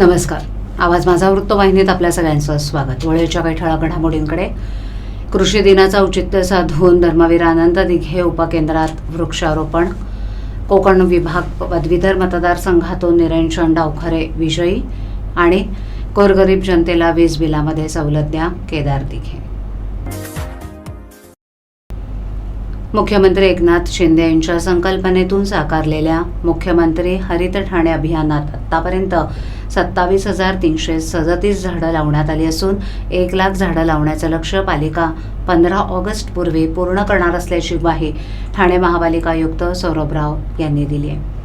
नमस्कार. आवाज माझा वृत्तवाहिनीत आपल्या सगळ्यांचं स्वागत. वळेच्या काही ठळक घडामोडींकडे. कृषी दिनाचं औचित्य साधून धर्मवीर आनंद दिघे उपकेंद्रात वृक्षारोपण. कोकण विभाग पदवीधर मतदारसंघातून निरंजन डावखरे विजयी आणि गोरगरीब जनतेला वीज बिलामध्ये सवलत द्या केदार दिघे. मुख्यमंत्री एकनाथ शिंदे यांच्या संकल्पनेतून साकारलेल्या मुख्यमंत्री हरित ठाणे अभियानात आतापर्यंत सत्तावीस हजार तीनशे सदतीस झाडं लावण्यात आली असून एक लाख झाडं लावण्याचं लक्ष्य पालिका पंधरा ऑगस्टपूर्वी पूर्ण करणार असल्याची ग्वाही ठाणे महापालिका आयुक्त सौरभराव यांनी दिली आहे.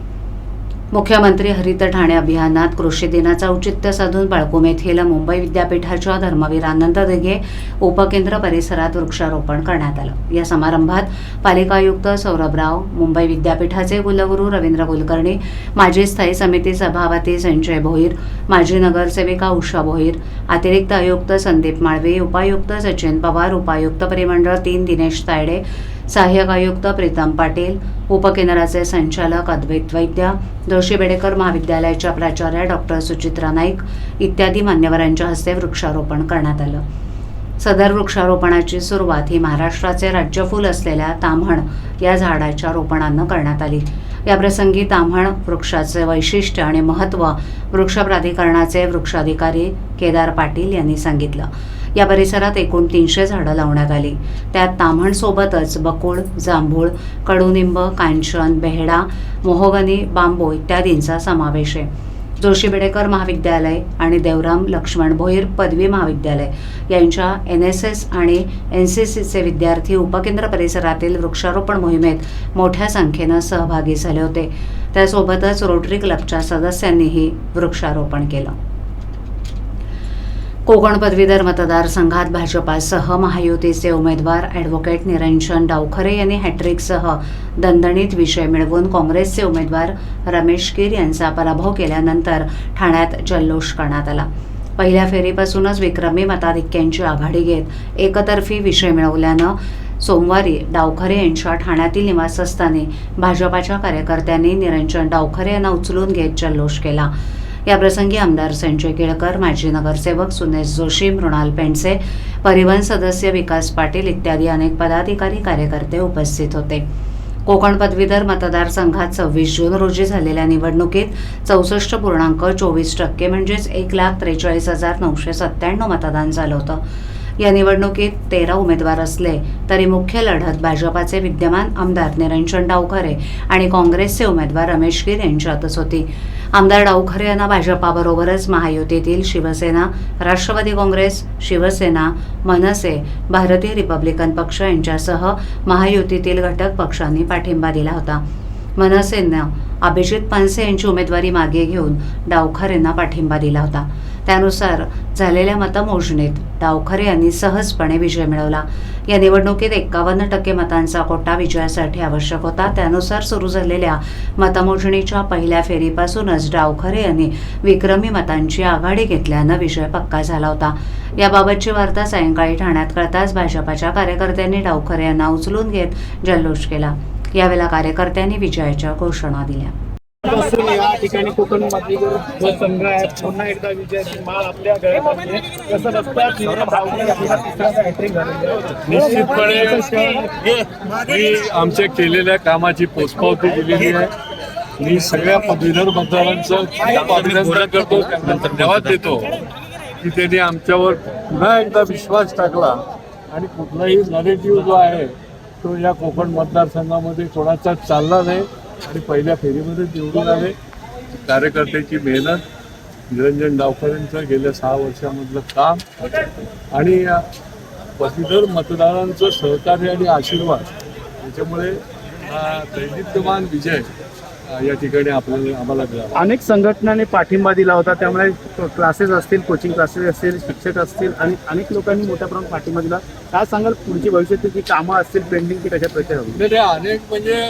मुख्यमंत्री हरित ठाणे अभियानात कृषी दिनाचं औचित्य साधून बाळकुम येथील मुंबई विद्यापीठाच्या धर्मवीर आनंद दिघे उपकेंद्र परिसरात वृक्षारोपण करण्यात आलं. या समारंभात पालिका आयुक्त सौरभ राव मुंबई विद्यापीठाचे कुलगुरू रवींद्र कुलकर्णी माजी स्थायी समिती सभापती संजय भोईर माजी नगरसेविका उषा भोईर अतिरिक्त आयुक्त संदीप माळवे उपायुक्त सचिन पवार उपायुक्त परिमंडळ तीन दिनेश तायडे सहाय्यक आयुक्त प्रीतम पाटील उपकेंद्राचे संचालक अद्वैत वैद्य जोशी बेडेकर महाविद्यालयाच्या प्राचार्या डॉक्टर सुचित्रा नाईक इत्यादी मान्यवरांच्या हस्ते वृक्षारोपण करण्यात आलं. सदर वृक्षारोपणाची सुरुवात ही महाराष्ट्राचे राज्यफूल असलेल्या ताम्हण या झाडाच्या रोपणानं करण्यात आली. याप्रसंगी ताम्हण वृक्षाचे वैशिष्ट्य आणि महत्त्व वृक्ष प्राधिकरणाचे वृक्षाधिकारी केदार पाटील यांनी सांगितलं. या परिसरात एकूण तीनशे झाडं लावण्यात आली. त्यात ताम्हणसोबतच बकुळ जांभूळ कडुनिंब कांचन बेहडा मोहोगनी बांबू इत्यादींचा समावेश आहे. जोशी बेडेकर महाविद्यालय आणि देवराम लक्ष्मण भोईर पदवी महाविद्यालय यांच्या एन एस एस आणि एन सी सीचे विद्यार्थी उपकेंद्र परिसरातील वृक्षारोपण मोहिमेत मोठ्या संख्येनं सहभागी झाले होते. त्यासोबतच रोटरी क्लबच्या सदस्यांनीही वृक्षारोपण केलं. कोकण पदवीधर मतदारसंघात भाजपासह महायुतीचे उमेदवार ॲडव्होकेट निरंजन डावखरे यांनी हॅट्रिकसह दणदणीत विजय मिळवून काँग्रेसचे उमेदवार रमेश कीर यांचा पराभव केल्यानंतर ठाण्यात जल्लोष करण्यात आला. पहिल्या फेरीपासूनच विक्रमी मताधिक्यांची आघाडी घेत एकतर्फी विजय मिळवल्यानं सोमवारी डावखरे यांच्या ठाण्यातील निवासस्थानी भाजपाच्या कार्यकर्त्यांनी निरंजन डावखरे यांना उचलून घेत जल्लोष केला. याप्रसंगी आमदार संजय केळकर माजी नगरसेवक सुनेश जोशी मृणाल पेंडसे परिवहन सदस्य विकास पाटील इत्यादी अनेक पदाधिकारी कार्यकर्ते उपस्थित होते. कोकण पदवीधर मतदारसंघात सव्वीस जून रोजी झालेल्या निवडणुकीत चौसष्ट पूर्णांक चोवीस टक्के म्हणजेच एक लाख त्रेचाळीस हजार नऊशे सत्त्याण्णव मतदान झालं होतं. या निवडणुकीत तेरा उमेदवार असले तरी मुख्य लढत भाजपाचे विद्यमान आमदार निरंजन डावखरे आणि काँग्रेसचे उमेदवार रमेश गिर यांच्यातच होती. आमदार डावखरे यांना भाजपाबरोबरच महायुतीतील शिवसेना राष्ट्रवादी काँग्रेस शिवसेना मनसे भारतीय रिपब्लिकन पक्ष यांच्यासह महायुतीतील घटक पक्षांनी पाठिंबा दिला होता. मनसेनं अभिजित पानसे यांची उमेदवारी मागे घेऊन डावखरेंना पाठिंबा दिला होता. त्यानुसार झालेल्या मतमोजणीत डावखरे यांनी सहजपणे विजय मिळवला. या निवडणुकीत एक्कावन्न टक्के मतांचा कोटा विजयासाठी आवश्यक होता. त्यानुसार सुरू झालेल्या मतमोजणीच्या पहिल्या फेरीपासूनच डावखरे यांनी विक्रमी मतांची आघाडी घेतल्यानं विजय पक्का झाला होता. याबाबतची वार्ता सायंकाळी ठाण्यात कळताच भाजपाच्या कार्यकर्त्यांनी डावखरे यांना उचलून घेत जल्लोष केला. यावेळेला कार्यकर्त्यांनी विजयाच्या घोषणा दिल्या. या ठिकाणी कोकण पुन्हा एकदा विजयाची माळ आपल्या गळ्यात आपला तिसरा हॅट्रिक झालेली. निश्चितपणे मी आमच्या केलेल्या कामाची पोचपावती दिलेली आहे. मी सगळ्या पदवीधर मतदारांचं अभिनंदन करतो. त्यांना धन्यवाद देतो की त्यांनी आमच्यावर पुन्हा एकदा विश्वास टाकला. आणि कुठलाही नरेटिव्ह जो आहे तो या कोकण मतदारसंघामध्ये कोणाचा चालला नाही. आणि पहिल्या फेरीमध्ये निवडून आले कार्यकर्त्याची मेहनत निरंजन डावकरेंचं गेल्या सहा वर्षामधलं काम आणि पदवीधर मतदारांचं सहकार्य आणि आशीर्वाद याच्यामुळे दैदिप्यमान विजय या ठिकाणी आपल्याला आम्हाला मिळाला. अनेक संघटनांनी पाठिंबा दिला होता त्यामुळे क्लासेस असतील कोचिंग क्लासेस असतील शिक्षक असतील आणि अनेक लोकांनी मोठ्या प्रमाणात पाठिंबा दिला. काय सांगाल पुढची भविष्यातील जी कामं असतील पेंडिंग ती कशा प्रकारे अनेक म्हणजे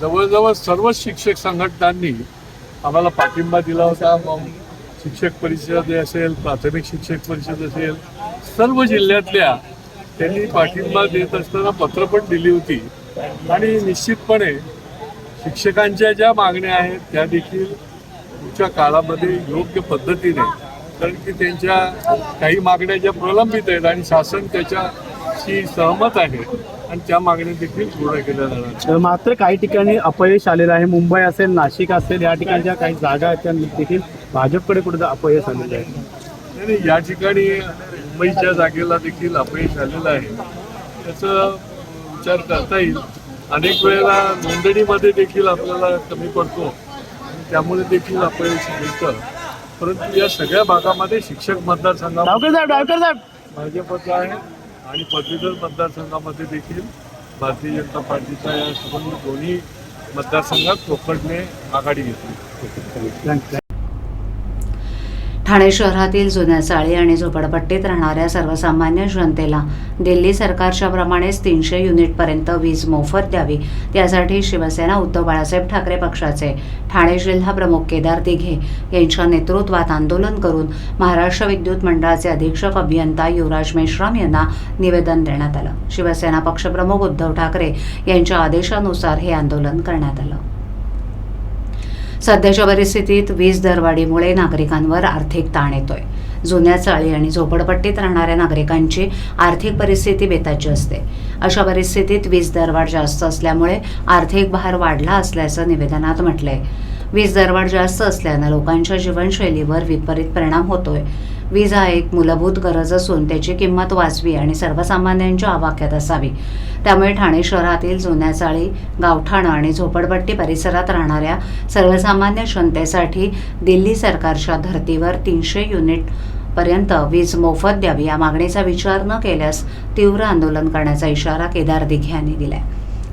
जवळजवळ सर्व शिक्षक संघटनांनी आम्हाला पाठिंबा दिला होता. मग शिक्षक परिषद असेल प्राथमिक शिक्षक परिषद असेल सर्व जिल्ह्यातल्या त्यांनी पाठिंबा देत असताना पत्र पण दिली होती. आणि निश्चितपणे शिक्षकांच्या ज्या मागण्या आहेत त्या देखील पुढच्या काळामध्ये योग्य पद्धतीने कारण की त्यांच्या काही मागण्या ज्या प्रलंबित आहेत आणि शासन त्याच्याशी सहमत आहे आणि त्या मागण्या देखील पूर्ण केल्या जाणार तर मात्र काही ठिकाणी अपयश आलेलं आहे. मुंबई असेल नाशिक असेल या ठिकाणच्या काही जागा आहेत त्या देखील भाजपकडे कुठे अपयश आलेलं आहे. नाही, नाही या ठिकाणी मुंबईच्या जागेला देखील अपयश आलेलं आहे. त्याचा विचार करता येईल. अनेक वेळेला नोंदणीमध्ये देखील आपल्याला कमी पडतो. आणि त्यामुळे देखील अपयश मिळतं. परंतु या सगळ्या भागामध्ये शिक्षक साहेब! भाजपचा आहे. आणि पदवीधर मतदारसंघामध्ये देखील भारतीय जनता पार्टीचा या संबंध दोन्ही मतदारसंघात कोकणने आघाडी घेतली थँक्यू. ठाणे शहरातील जुन्या चाळी आणि झोपडपट्टीत राहणाऱ्या सर्वसामान्य जनतेला दिल्ली सरकारच्या प्रमाणेच तीनशे युनिटपर्यंत वीज मोफत द्यावी त्यासाठी शिवसेना उद्धव बाळासाहेब ठाकरे पक्षाचे ठाणे जिल्हा प्रमुख केदार दिघे यांच्या नेतृत्वात आंदोलन करून महाराष्ट्र विद्युत मंडळाचे अधीक्षक अभियंता युवराज मेश्राम यांना निवेदन देण्यात आलं. शिवसेना पक्षप्रमुख उद्धव ठाकरे यांच्या आदेशानुसार हे आंदोलन करण्यात आलं. सध्याच्या परिस्थितीत वीज दरवाढीमुळे नागरिकांवर आर्थिक ताण येतोय. जुन्या चाळी आणि झोपडपट्टीत राहणाऱ्या नागरिकांची आर्थिक परिस्थिती बेताची असते. अशा परिस्थितीत वीज दरवाढ जास्त असल्यामुळे आर्थिक भार वाढला असल्याचं निवेदनात म्हटलंय. वीज दरवाढ जास्त असल्यानं लोकांच्या जीवनशैलीवर विपरीत परिणाम होतोय. वीज हा एक मूलभूत गरज असून त्याची किंमत वाचवी आणि सर्वसामान्यांच्या आवाक्यात असावी. त्यामुळे ठाणे शहरातील जुन्या चाळी गावठाणं आणि झोपडपट्टी परिसरात राहणाऱ्या सर्वसामान्य जनतेसाठी दिल्ली सरकारच्या धर्तीवर तीनशे युनिट पर्यंत वीज मोफत द्यावी या मागणीचा विचार न केल्यास तीव्र आंदोलन करण्याचा इशारा केदार दिघे यांनी दिलाय.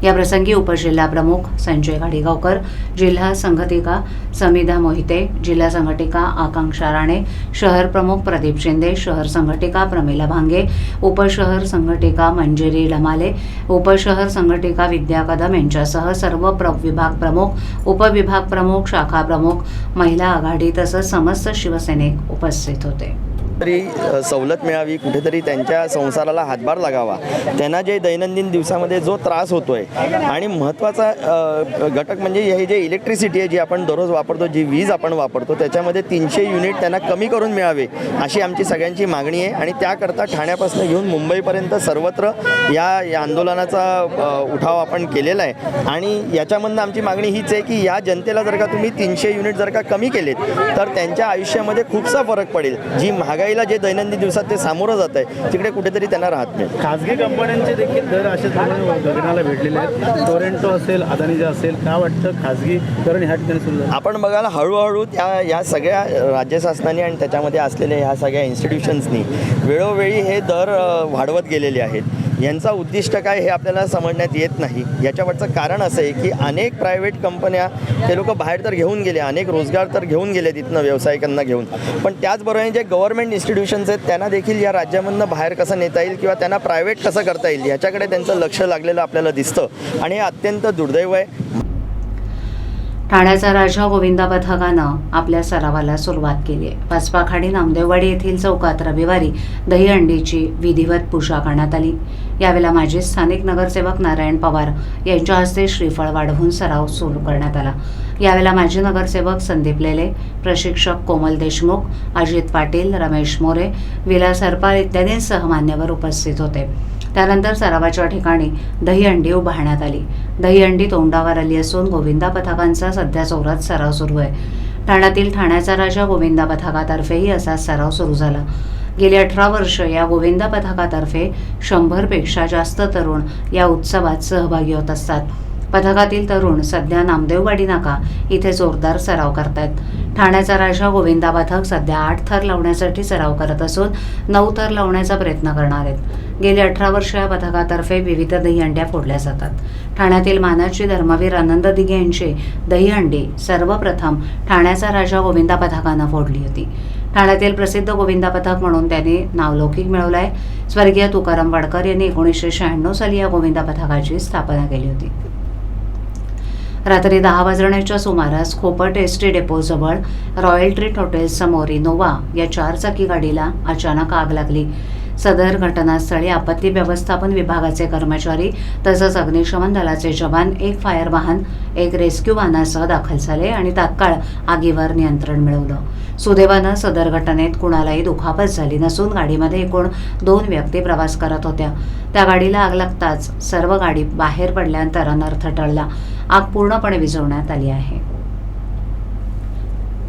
या प्रसंगी उपजिल्हा प्रमुख संजय गाडीगावकर जिल्हा संघटिका समिधा मोहिते जिल्हा संघटिका आकांक्षा राणे शहर प्रमुख प्रदीप शिंदे शहर संघटिका प्रमिला भांगे उपशहर संघटिका मंजिरी लमाले उपशहर संघटिका विद्या कदम यांच्यासह सर्व प्र विभाग प्रमुख उपविभाग प्रमुख शाखा प्रमुख महिला आघाडी तसंच समस्त शिवसैनिक उपस्थित होते. तरी सवलत मिळावी कुठेतरी त्यांच्या संसाराला हातभार लागावा. त्यांना जे दैनंदिन दिवसामध्ये जो त्रास होतो आहे आणि महत्त्वाचा घटक म्हणजे हे जे इलेक्ट्रिसिटी आहे जी आपण दररोज वापरतो जी वीज आपण वापरतो त्याच्यामध्ये तीनशे युनिट त्यांना कमी करून मिळावे अशी आमची सगळ्यांची मागणी आहे. आणि त्याकरता ठाण्यापासून घेऊन मुंबईपर्यंत सर्वत्र या या आंदोलनाचा उठाव आपण केलेला आहे. आणि याच्यामधनं आमची मागणी हीच आहे की या जनतेला जर का तुम्ही तीनशे युनिट जर का कमी केलेत तर त्यांच्या आयुष्यामध्ये खूपसा फरक पडेल. जी महागाई महागाईला जे दैनंदिन दिवसात ते सामोरं जात आहे तिकडे कुठेतरी त्यांना राहत नाही. खाजगी कंपन्यांचे देखील दर असे गगनाला भेटलेले आहेत. टोरेंटो असेल अदानीचा असेल काय वाटतं खाजगीकरण ह्या ठिकाणी सुरू आपण बघायला हळूहळू त्या या सगळ्या राज्य शासनाने आणि त्याच्यामध्ये असलेल्या ह्या सगळ्या इन्स्टिट्यूशन्सनी वेळोवेळी हे दर वाढवत गेलेले आहेत. यांचा उद्दिष्ट काय हे आपल्याला समजण्यात येत नाही. याच्यावरचं कारण असं आहे की अनेक प्रायव्हेट कंपन्या ते लोक बाहेर तर घेऊन गेले अनेक रोजगार तर घेऊन गेले तिथनं व्यावसायिकांना घेऊन. पण त्याचबरोबर जे गव्हर्नमेंट इन्स्टिट्यूशन्स आहेत त्यांना देखील या राज्यामधनं बाहेर कसं नेता येईल किंवा त्यांना प्रायव्हेट कसं करता येईल याच्याकडे त्यांचं लक्ष लागलेलं आपल्याला दिसतं आणि हे अत्यंत दुर्दैव आहे. ठाण्याचा राजा गोविंदा पथकानं आपल्या सरावाला सुरुवात केली आहे. पाचपाखाडी नामदेववाडी येथील चौकात रविवारी दहीहंडीची विधिवत पूजा करण्यात आली. यावेळेला माजी स्थानिक नगरसेवक नारायण पवार यांच्या हस्ते श्रीफळ वाढवून सराव सुरू करण्यात आला. यावेळेला माजी नगरसेवक संदीप लेले प्रशिक्षक कोमल देशमुख अजित पाटील रमेश मोरे विलास हरपाल इत्यादींसह मान्यवर उपस्थित होते. त्यानंतर सरावाच्या ठिकाणी दहीहंडी उभारण्यात आली. दहीहंडी तोंडावर आली असून गोविंदा पथकांचा सध्या जोरात सराव सुरू आहे. ठाण्यातील ठाण्याचा राजा गोविंदा पथकातर्फेही असा सराव सुरू झाला. गेली अठरा वर्ष या गोविंदा पथकातर्फे शंभरपेक्षा जास्त तरुण या उत्सवात सहभागी होत असतात. पथकातील तरुण सध्या नामदेववाडी नाका इथे जोरदार सराव करतात ठाण्याचा राजा गोविंदा पथक सध्या आठ थर लावण्यासाठी सराव करत असून नऊ थर लावण्याचा प्रयत्न करणार आहेत. गेली अठरा वर्ष या पथकातर्फे विविध दहीहंड्या फोडल्या जातात. ठाण्यातील मानाची धर्मवीर आनंद दिघे यांची दहीहंडी सर्वप्रथम ठाण्याचा राजा गोविंदा पथकानं फोडली होती. ठाण्यातील प्रसिद्ध गोविंदा पथक म्हणून त्यांनी नावलौकिक मिळवलं आहे स्वर्गीय तुकाराम वाडकर यांनी एकोणीसशे शहाण्णव साली या गोविंदा पथकाची स्थापना केली होती. रात्री दहा वाजण्याच्या सुमारास खोपट एस टी डेपोजवळ रॉयल ट्रीट हॉटेल समोर इनोवा या चारचाकी गाडीला अचानक आग लागली. सदर घटनास्थळी आपत्ती व्यवस्थापन विभागाचे कर्मचारी तसंच अग्निशमन दलाचे जवान एक फायर वाहन एक रेस्क्यू वाहनासह दाखल झाले आणि तात्काळ आगीवर नियंत्रण मिळवलं. सुदैवानं सदर घटनेत कुणालाही दुखापत झाली नसून गाडीमध्ये एकूण दोन व्यक्ती प्रवास करत होत्या. त्या गाडीला आग लागताच सर्व गाडी बाहेर पडल्यानंतर अनर्थ टळला. आग पूर्णपणे विझवण्यात आली आहे.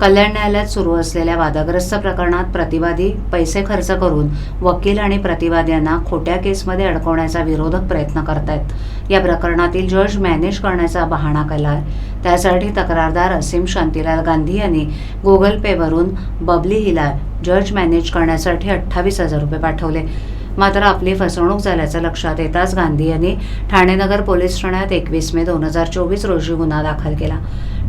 कल्याण न्यायालयात सुरू असलेल्या वादग्रस्त प्रकरणात प्रतिवादी पैसे खर्च करून वकील आणि प्रतिवाद्यांना खोट्या केसमध्ये अडकवण्याचा विरोधक प्रयत्न करतायत. या प्रकरणातील जज मॅनेज करण्याचा बहाणा केला त्यासाठी तक्रारदार असीम शांतीलाल गांधी यांनी गुगल पेवरून बबली हिला जज मॅनेज करण्यासाठी अठ्ठावीस हजार रुपये पाठवले. मात्र आपली फसवणूक झाल्याचं लक्षात येताच गांधी यांनी ठाणेनगर पोलीस ठाण्यात एकवीस मे दोन हजार चोवीस रोजी गुन्हा दाखल केला.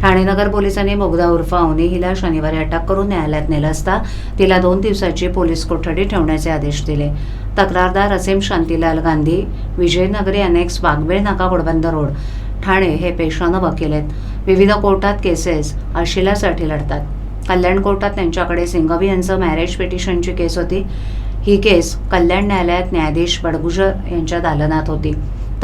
ठाणेनगर पोलिसांनी मुग्धा उर्फ अवनी हिला शनिवारी अटक करून न्यायालयात नेलं असता तिला दोन दिवसाची पोलीस कोठडी ठेवण्याचे आदेश दिले. तक्रारदार असीम शांतीलाल गांधी विजयनगरी अनेक्स वाघबेळ नाका गोडबंद रोड ठाणे हे पेशानं वकील आहेत. विविध कोर्टात केसेस अशिलासाठी लढतात. कल्याण कोर्टात त्यांच्याकडे सिंघवी यांचं मॅरेज पिटिशनची केस होती. ही केस कल्याण न्यायालयात न्यायाधीश बडगुजर यांच्या दालनात होती.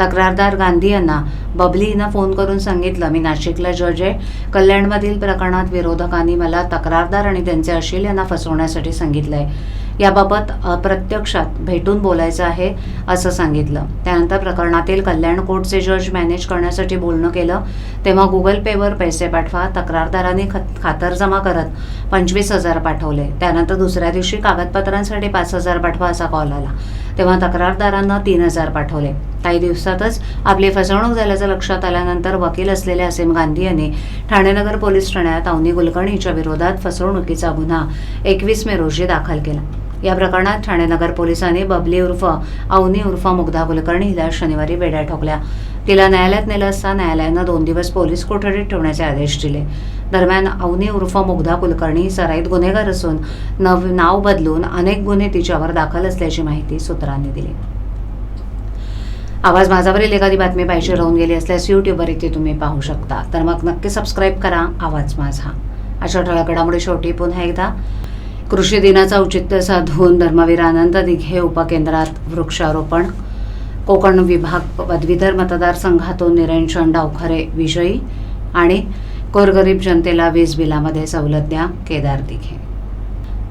तक्रारदार गांधी यांना बबली हिनं फोन करून सांगितलं मी नाशिकला जज आहे. कल्याणमधील प्रकरणात विरोधकांनी मला तक्रारदार आणि त्यांचे अशील यांना फसवण्यासाठी सांगितलं आहे याबाबत अप्रत्यक्षात भेटून बोलायचं आहे असं सांगितलं. त्यानंतर प्रकरणातील कल्याण कोर्टचे जज मॅनेज करण्यासाठी बोलणं केलं. तेव्हा गुगल पेवर पैसे पाठवा तक्रारदारांनी खत खातरजमा करत पंचवीस हजार पाठवले. त्यानंतर दुसऱ्या दिवशी कागदपत्रांसाठी पाच हजार पाठवा असा कॉल आला. तेव्हा तक्रारदारांना तीन हजार पाठवले. काही दिवसातच आपली फसवणूक झाल्याचं लक्षात आल्यानंतर वकील असलेले असीम गांधी यांनी ठाणेनगर पोलीस ठाण्यात अवनी कुलकर्णीच्या विरोधात फसवणुकीचा गुन्हा एकवीस मे रोजी दाखल केला. या प्रकरणात ठाणेनगर पोलिसांनी बबली उर्फ अवनी उर्फ मुग्धा कुलकर्णी हिला शनिवारी वेड्या ठोकल्या. तिला न्यायालयात नेलं असता न्यायालयानं दोन दिवस पोलीस कोठडीत ठेवण्याचे आदेश दिले. दरम्यान अवनी उर्फ मुग्धा कुलकर्णी सराईत गुन्हेगार असून नव नाव बदलून अनेक गुन्हे तिच्यावर दाखल असल्याची माहिती सूत्रांनी दिली. आवाज माझावरील एखादी बातमी पाहिजे राहून गेली असल्यास यूट्यूबवर इथे तुम्ही पाहू शकता. तर मग नक्की सबस्क्राईब करा. आवाज माझा. अशा ठळक घडामोडी शेवटी पुन्हा एकदा कृषी दिनाचं औचित्य साधून धर्मवीर आनंद दिघे उपकेंद्रात वृक्षारोपण. कोकण विभाग पदवीधर मतदारसंघातून निरंजन डावखरे विजयी आणि गोरगरीब जनतेला वीज बिलामध्ये सवलत द्या केदार दिघे.